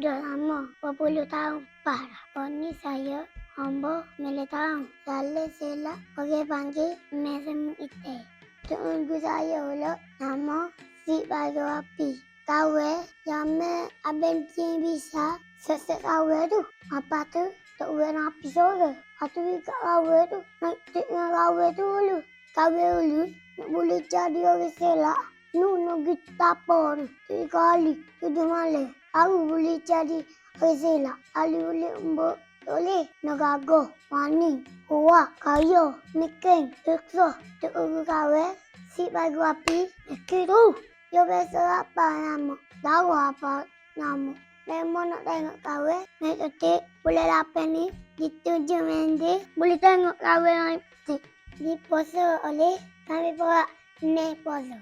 Dah lama, berpuluh tahun parah. Oh ni saya, hamba meletang. Salah selak, orang panggil mesem ite. Tunggu saya pula, nama si baru api. Kawe, yang me abang cing bisa, sesek kawe tu. Apa tu? Tak nak api sore. Atau juga kawe tu, nak tengok kawe tu dulu. Kawe dulu, nak boleh jadi orang selak. Nu nak kita tapor. Tiga kali, tujuh malam. Aku boleh orang selak. Ali boleh mbok boleh nak gagah, maning, kuat, kaya, mikir, tekso, tuk ugu kawe, si bagu api, mikir tu. Yo biasa apa nama? Tahu apa nama? Lemon nak tengok kawe, naik ketik, boleh lapar ni, gitu je mende, boleh tengok kawe ketik. Di poso oleh kami bawa naik poso.